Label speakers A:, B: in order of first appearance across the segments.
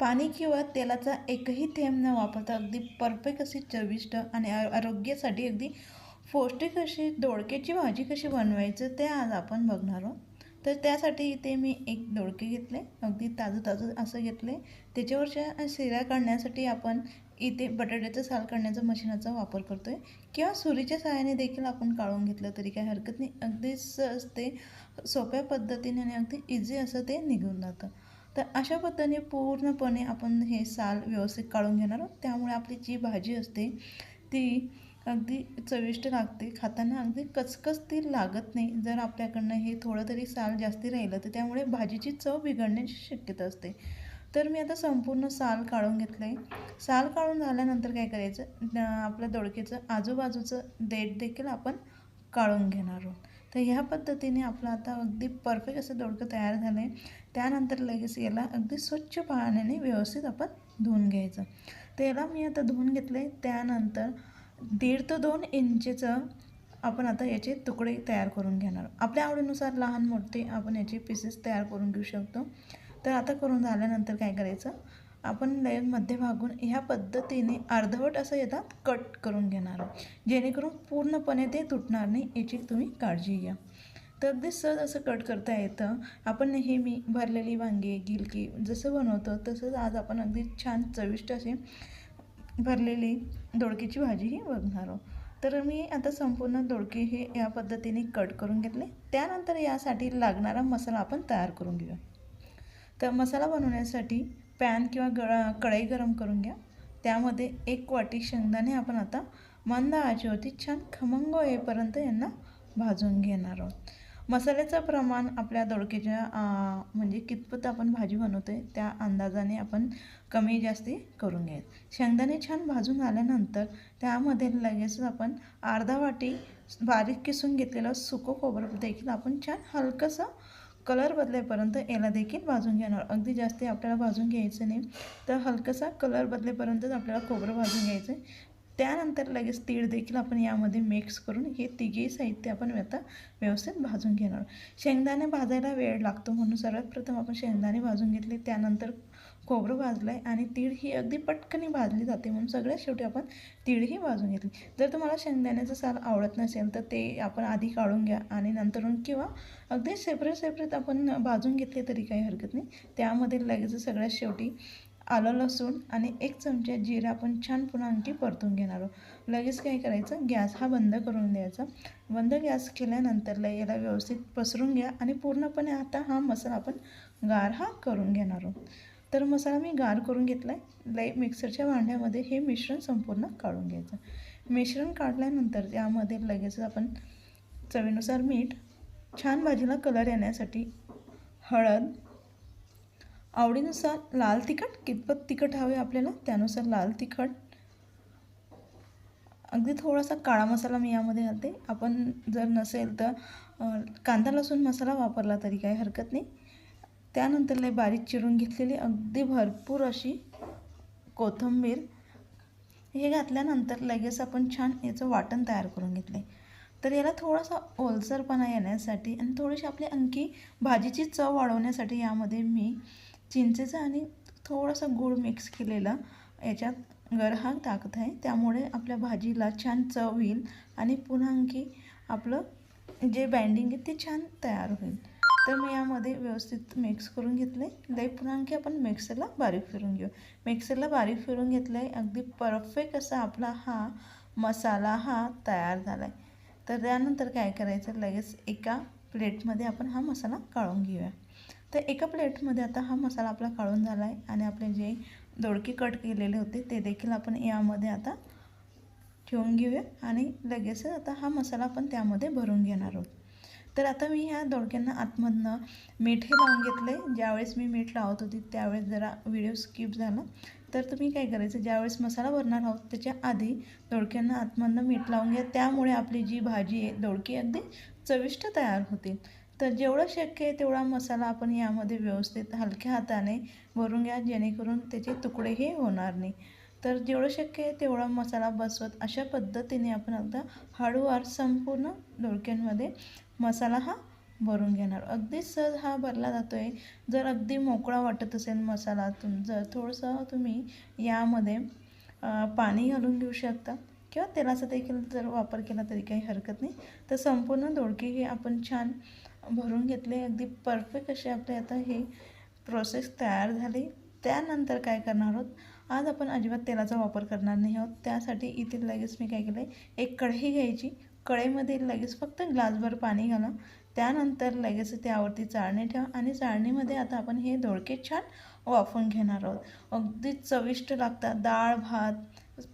A: पाणी किंवा तेलाचा एकही थेंब न वापरता अगदी परफेक्ट अशी चविष्ट आणि आरोग्यासाठी अगदी पौष्टिक अशी दोडक्याची भाजी कशी बनवायचं ते आज आपण बघणार आहोत. तर त्यासाठी इथे मी एक दोडके घेतले अगदी ताजं ताजं असं घेतले. त्याच्यावरच्या शिऱ्या काढण्यासाठी आपण इथे बटाट्याचं साल काढण्याचा मशीनाचा वापर करतो आहे किंवा सुरीच्या सहाय्याने देखील आपण काढून घेतलं तरी काही हरकत नाही. अगदी सहज ते सोप्या पद्धतीने आणि अगदी इझी असं ते निघून जातं. तर अशा पद्धतीने पूर्णपणे आपण हे साल व्यवस्थित काढून घेणार आहोत. त्यामुळे आपली जी भाजी असते ती अगदी चविष्ट लागते. खाताना अगदी कचकच ती लागत नाही. जर आपल्याकडनं हे थोडं तरी साल जास्ती राहिलं तर त्यामुळे भाजीची चव बिघडण्याची शक्यता असते. तर मी आता संपूर्ण साल काढून घेतलं आहे साल काढून झाल्यानंतर काय करायचं? आपल्या दोडकेचं आजूबाजूचं देठ देखील आपण काढून घेणार आहोत. तर ह्या पद्धतीने आपलं आता अगदी परफेक्ट असं दोडकं तयार झालं आहे त्यानंतर लगेच याला अगदी स्वच्छ पाण्याने व्यवस्थित आपण धुवून घ्यायचं. तर याला मी आता धुवून घेतलं आहे त्यानंतर दीड ते दोन इंचेचं आपण आता याचे तुकडे तयार करून घेणार आपल्या आवडीनुसार लहान मोठे आपण याचे पीसेस तयार करून घेऊ शकतो. तर आता करून झाल्यानंतर काय करायचं? आपण लय मध्यभागून ह्या पद्धतीने अर्धवट असं येतात कट करून घेणार जेणेकरून पूर्णपणे ते तुटणार नाही. याची तुम्ही काळजी घ्या. तर अगदी सहज असं कट करता येतं. आपण नेहमी भरलेली वांगे गिलकी जसं बनवतो तसंच आज आपण अगदी छान चविष्ट असे भरलेली दोडकीची भाजीही बघणार आहोत. तर मी आता संपूर्ण दोडके हे या पद्धतीने कट करून घेतले. त्यानंतर यासाठी लागणारा मसाला आपण तयार करून घेऊया. तर मसाला बनवण्यासाठी पॅन किंवा गळा कढई गरम करून घ्या. त्यामध्ये एक वाटी शेंगदाणे आपण आता मंद आजीवरती छान खमंग येईपर्यंत यांना भाजून घेणार आहोत. मसाल्याचं प्रमाण आपल्या दोडक्याच्या म्हणजे कितपत आपण भाजी बनवतो आहे त्या अंदाजाने आपण कमी जास्ती करून घ्यायचं शेंगदाणे छान भाजून आल्यानंतर त्यामध्ये लगेचच आपण अर्धा वाटी बारीक किसून घेतलेलं सुकं खोबरं देखील आपण छान हलकंसं कलर बदलेपर्यंत याला देखील भाजून घेणार. अगदी जास्त आपल्याला भाजून घ्यायचं नाही तर हलकंसा कलर बदलेपर्यंतच आपल्याला खोबरं भाजून घ्यायचं आहे त्यानंतर लगेच तीळ देखील आपण यामध्ये मिक्स करून हे तिघेही साहित्य आपण आता व्यवस्थित भाजून घेणार शेंगदाणे भाजायला वेळ लागतो म्हणून सर्वात प्रथम आपण शेंगदाणे भाजून घेतले त्यानंतर खोबरं भाजलं आहे आणि तीळ ही अगदी पटकनी भाजली जाते म्हणून सगळ्यात शेवटी आपण तीळही भाजून घेतली. जर तुम्हाला शेंगदाण्याचं साल आवडत नसेल तर ते आपण आधी काढून घ्या आणि नंतरून किंवा अगदी सेपरेट सेपरेट आपण भाजून घेतले तरी काही हरकत नाही. त्यामध्ये लगेच सगळ्यात शेवटी आलं लसूण आणि एक चमचा जिरा आपण छान पुन्हा आणखी परतून घेणार आहोत. लगेच काय करायचं? गॅस हा बंद करून द्यायचा. बंद गॅस केल्यानंतर याला व्यवस्थित पसरून घ्या आणि पूर्णपणे आता हा मसाला आपण गार हा करून घेणार आहोत. तर मसाला मी गार करून घेतला आहे लई मिक्सरच्या भांड्यामध्ये हे मिश्रण संपूर्ण काढून घ्यायचं. मिश्रण काढल्यानंतर त्यामध्ये लगेच आपण चवीनुसार मीठ छान भाजीला कलर येण्यासाठी हळद आवडीनुसार लाल तिखट कितपत तिखट हवे आपल्याला त्यानुसार लाल तिखट. अगदी थोडासा काळा मसाला मी यामध्ये घालते. आपण जर नसेल तर कांदा लसूण मसाला वापरला तरी काही हरकत नाही. त्यानंतर लय बारीक चिरून घेतलेली अगदी भरपूर अशी कोथिंबीर. हे घातल्यानंतर लगेच आपण छान याचं वाटण तयार करून घेतले. तर याला थोडासा ओलसरपणा येण्यासाठी आणि थोडीशी आपली आणखी भाजीची चव वाढवण्यासाठी यामध्ये मी चिंचेचा आणि थोडासा गूळ मिक्स केलेला याच्यात गरहा टाकत आहे. त्यामुळे आपल्या भाजीला छान चव येईल आणि पुन्हा आणखी आपलं जे बँडिंग आहे ते छान तयार होईल. तर मी यामध्ये व्यवस्थित मिक्स करून घेतलं. आहे लई पुन्हा आणखी आपण मिक्सरला बारीक फिरून घेऊ. मिक्सरला बारीक फिरून घेतलं आहे अगदी परफेक्ट असा आपला हा मसाला हा तयार झाला आहे तर त्यानंतर काय करायचं? लगेच एका प्लेटमध्ये आपण हा मसाला काढून घेऊया. तर एका प्लेटमध्ये आता हा मसाला आपला काढून झाला आहे आणि आपले जे दोडके कट केलेले होते ते देखील आपण यामध्ये आता ठेवून घेऊया आणि लगेचच आता हा मसाला आपण त्यामध्ये भरून घेणार आहोत. तर आता मी ह्या दोडक्यांना आतमधनं मीठ हे लावून घेतलं. आहे ज्यावेळेस मी मीठ लावत होती त्यावेळेस जरा व्हिडिओ स्किप झाला. तर तुम्ही काय करायचं ज्यावेळेस मसाला भरणार आहोत त्याच्या आधी दोडक्यांना आतमधनं मीठ लावून घ्या. त्यामुळे आपली जी भाजी आहे दोडकी अगदी चविष्ट तयार होतील. तर जेवढं शक्य आहे तेवढा मसाला आपण यामध्ये व्यवस्थित हलक्या हाताने भरून घ्या जेणेकरून त्याचे तुकडेही होणार नाही. तर जेवढं शक्य आहे तेवढा मसाला बसवत अशा पद्धतीने आपण आता हळूवार संपूर्ण दोडक्यांमध्ये मसाला हा भरून घेणार. अगदी सहज हा भरला जातो आहे जर अगदी मोकळा वाटत असेल मसाला तुम जर थोडंसं तुम्ही यामध्ये पाणी घालून घेऊ शकता. किंवा तेलाचा देखील जर वापर केला तरी काही हरकत नाही. तर संपूर्ण दोडके हे आपण छान भरून घेतले. अगदी परफेक्ट असे आपले आता हे प्रोसेस तयार झाली. त्यानंतर काय करणार आहोत? आज आपण अजिबात तेलाचा वापर करणार नाही आहोत. त्यासाठी इथे लगेच मी काय केलं आहे एक कढई घ्यायची. कढईमध्ये लगेच फक्त ग्लासभर पाणी घाला. त्यानंतर लगेच त्यावरती चाळणी ठेवा आणि चाळणीमध्ये आता आपण हे दोडके छान वाफवून घेणार आहोत. अगदी चविष्ट लागतात. डाळ भात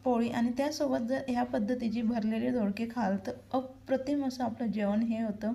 A: पोळी आणि त्यासोबत जर ह्या पद्धतीची भरलेले दोडके खाल तर अप्रतिम असं आपलं जेवण हे होतं.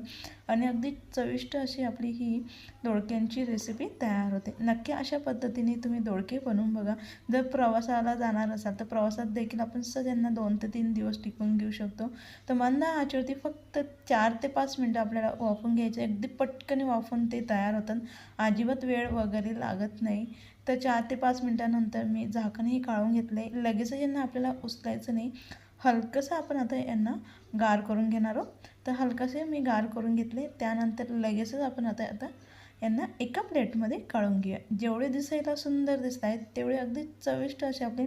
A: आणि अगदी चविष्ट अशी आपली ही दोडक्यांची रेसिपी तयार होते. नक्की अशा पद्धतीने तुम्ही दोडके बनवून बघा. जर प्रवासाला जाणार असाल तर प्रवासात देखील आपण सगळ्यांना दोन ते तीन दिवस टिकून घेऊ शकतो. तर मंदा आचेवरती फक्त चार ते पाच मिनटं आपल्याला वाफून घ्यायचे. अगदी पटकन वाफून ते तयार होतात. अजिबात वेळ वगैरे लागत नाही. तर चार ते पाच मिनटानंतर मी झाकणही काढून घेतले लगेच यांना आपल्याला उचलायचं नाही. हलकंसं आपण आता यांना गार करून घेणार आहोत. तर हलकंसे मी गार करून घेतले. त्यानंतर लगेचच आपण आता आता यांना एका प्लेटमध्ये काढून घेऊया. जेवढे दिसायला सुंदर दिसत आहेत तेवढे अगदी चविष्ट असे आपले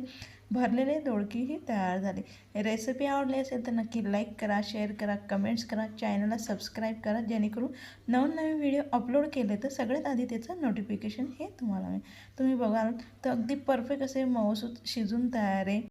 A: भरलेले दोडकीही तयार झाले. रेसिपी आवडली असेल तर नक्की लाईक करा शेअर करा कमेंट्स करा चॅनलला सबस्क्राईब करा जेणेकरून नवनवीन व्हिडिओ अपलोड केले तर सगळ्यात आधी त्याचं नोटिफिकेशन हे तुम्हाला मिळेल. तुम्ही बघाल तर अगदी परफेक्ट असे मऊसूत शिजून तयार आहे.